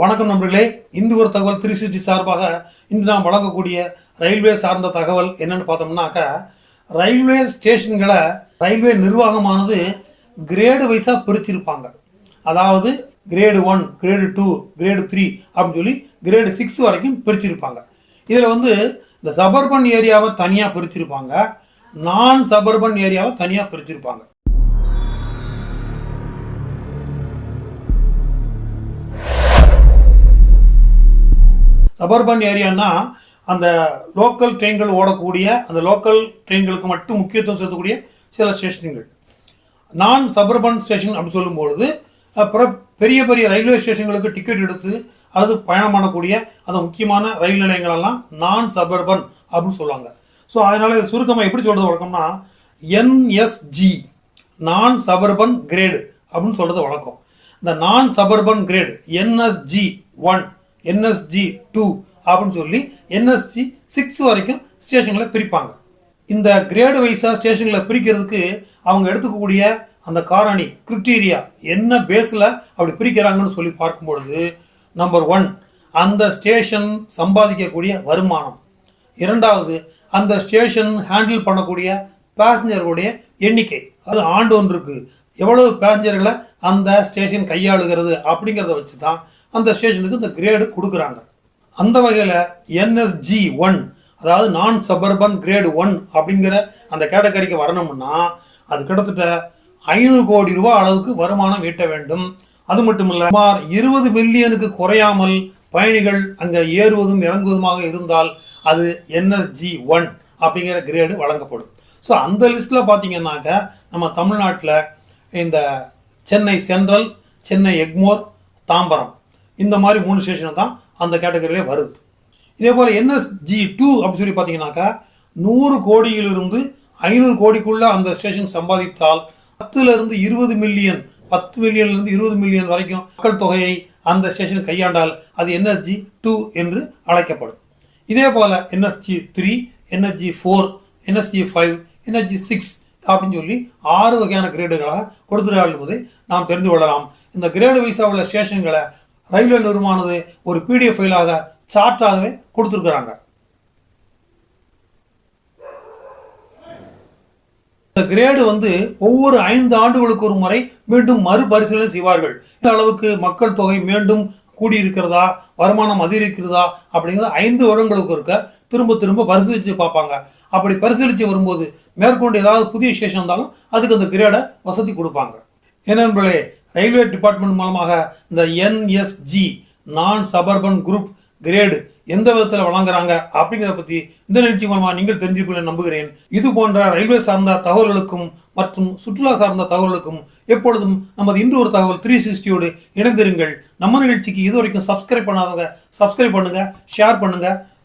வணக்கம் நண்பர்களே. இந்து ஒரு தகவல் த்ரீ சிக்ஸ்டி சார்பாக இன்று நாம் வழங்கக்கூடிய ரயில்வே சார்ந்த தகவல் என்னன்னு பார்த்தோம்னாக்கா ரயில்வே ஸ்டேஷன்களை ரயில்வே நிர்வாகமானது கிரேடு வைஸாக பிரிச்சிருப்பாங்க. அதாவது grade one grade two grade three அப்படின்னு சொல்லி கிரேடு சிக்ஸ் வரைக்கும் பிரிச்சிருப்பாங்க. இதில் வந்து இந்த சபர்பன் ஏரியாவை தனியாக பிரிச்சிருப்பாங்க. நான் சபர்பன் ஏரியாவை தனியாக பிரிச்சிருப்பாங்க. சபர்பன் ஏரியான்னா அந்த லோக்கல் ட்ரெயின்கள் ஓடக்கூடிய அந்த லோக்கல் ட்ரெயின்களுக்கு மட்டும் முக்கியத்துவம் செலுத்தக்கூடிய சில ஸ்டேஷன்கள். நான் சபர்பன் ஸ்டேஷன் அப்படின்னு சொல்லும்பொழுது அப்புறம் பெரிய பெரிய ரயில்வே ஸ்டேஷன்களுக்கு டிக்கெட் எடுத்து அல்லது பயணம் பண்ணக்கூடிய அந்த முக்கியமான ரயில் நிலையங்களெல்லாம் நான் சபர்பன் அப்படின்னு சொல்லுவாங்க. ஸோ அதனால் இது சுருக்கமாக எப்படி சொல்கிறது வழக்கம்னா என்எஸ்ஜி நான் சபர்பன் கிரேடு அப்படின்னு சொல்கிறது வழக்கம். இந்த non suburban grade NSG one NSG two அப்படின்னு சொல்லி என்எஸ்ஜி சிக்ஸ் வரைக்கும் ஸ்டேஷன்களை பிரிப்பாங்க. இந்த கிரேடு வைஸாக ஸ்டேஷன்களை பிரிக்கிறதுக்கு அவங்க எடுத்துக்கக்கூடிய அந்த காரணி கிரிட்டீரியா என்ன பேஸில் அப்படி பிரிக்கிறாங்கன்னு சொல்லி பார்க்கும்பொழுது நம்பர் ஒன் அந்த ஸ்டேஷன் சம்பாதிக்கக்கூடிய வருமானம். இரண்டாவது அந்த ஸ்டேஷன் ஹேண்டில் பண்ணக்கூடிய பேசஞ்சர்களுடைய எண்ணிக்கை. அது ஆண்டு ஒன்றுக்கு. எவ்வளவு பேசஞ்சர்களை அந்த ஸ்டேஷன் கையாளுகிறது அப்படிங்கிறத வச்சு தான் அந்த ஸ்டேஷனுக்கு இந்த கிரேடு கொடுக்குறாங்க. அந்த வகையில் என்எஸ்ஜி ஒன் அதாவது நான் சபர்பன் கிரேடு ஒன் அப்படிங்கிற அந்த கேட்டகரிக்கு வரணும்னா அது கிட்டத்தட்ட ஐநூறு கோடி ரூபா அளவுக்கு வருமானம் ஈட்ட வேண்டும். அது மட்டும் இல்லை சுமார் இருபது மில்லியனுக்கு குறையாமல் பயணிகள் அங்கே ஏறுவதும் இறங்குவதுமாக இருந்தால் அது என்எஸ்ஜி ஒன் அப்படிங்கிற கிரேடு வழங்கப்படும். ஸோ அந்த லிஸ்ட்டில் பார்த்தீங்கன்னாக்க நம்ம தமிழ்நாட்டில் இந்த சென்னை சென்ட்ரல் சென்னை எக்மோர் தாம்பரம். இந்த மாதிரி மூணு ஸ்டேஷன் தான் அந்த கேட்டகரியிலே வருது. இதே போல் என்எஸ்ஜி டூ அப்படின்னு சொல்லி பார்த்தீங்கன்னாக்கா நூறு கோடியிலிருந்து ஐநூறு கோடிக்குள்ளே அந்த ஸ்டேஷன் சம்பாதித்தால் பத்துலேருந்து இருபது மில்லியன் பத்து மில்லியன்லேருந்து இருபது மில்லியன் வரைக்கும் மக்கள் தொகையை அந்த ஸ்டேஷன் கையாண்டால் அது என்எஸ்ஜி டூ என்று அழைக்கப்படும். இதே போல் NSG three NSG four NSG five NSG six அப்படின்னு சொல்லி ஆறு வகையான கிரேடுகளாக கொடுத்துருக்கார்கள் என்பதை நாம் தெரிந்து கொள்ளலாம். இந்த கிரேடு வைஸாக உள்ள ஸ்டேஷன்களை ரயில்வே நிறுவனமானது ஒரு பிடிஎஃப் ஃபைலாக சார்ட்டாகவே கொடுத்துருக்குறாங்க. இந்த கிரேடு வந்து ஒவ்வொரு ஐந்து ஆண்டுகளுக்கு ஒரு முறை மீண்டும் மறுபரிசீலனை செய்வார்கள். இந்த அளவுக்கு மக்கள் தொகை மீண்டும் கூடியிருக்கிறதா? வருமானம் அதிகரிக்கிறதா? அப்படிங்கிறது ஐந்து வருடங்களுக்கு இருக்க திரும்ப திரும்ப பரிசீலித்து பார்ப்பாங்க. அப்படி பரிசீலித்து வரும்போது மேற்கொண்டு ஏதாவது புதிய ஸ்டேஷன் இருந்தாலும் அதுக்கு அந்த கிரேடை வசதி கொடுப்பாங்க. என்னன்பர்களே ரயில்வே டிபார்ட்மெண்ட் மூலமாக இந்த NSG non suburban group grade எந்த விதத்தில் வழங்குறாங்க அப்படிங்கிறத பற்றி இந்த நிகழ்ச்சி மூலமாக நீங்கள் தெரிஞ்சுக்கொள்ள நம்புகிறேன். இது போன்ற ரயில்வே சார்ந்த தகவல்களுக்கும் மற்றும் சுற்றுலா சார்ந்த தகவல்களுக்கும் எப்பொழுதும் நமது இன்று ஒரு தகவல் த்ரீ சிக்ஸ்டியோடு இணைந்திருங்கள். நம்ம நிகழ்ச்சிக்கு இது வரைக்கும் சப்ஸ்கிரைப் பண்ணாதவங்க சப்ஸ்கிரைப் பண்ணுங்கள் ஷேர் பண்ணுங்கள்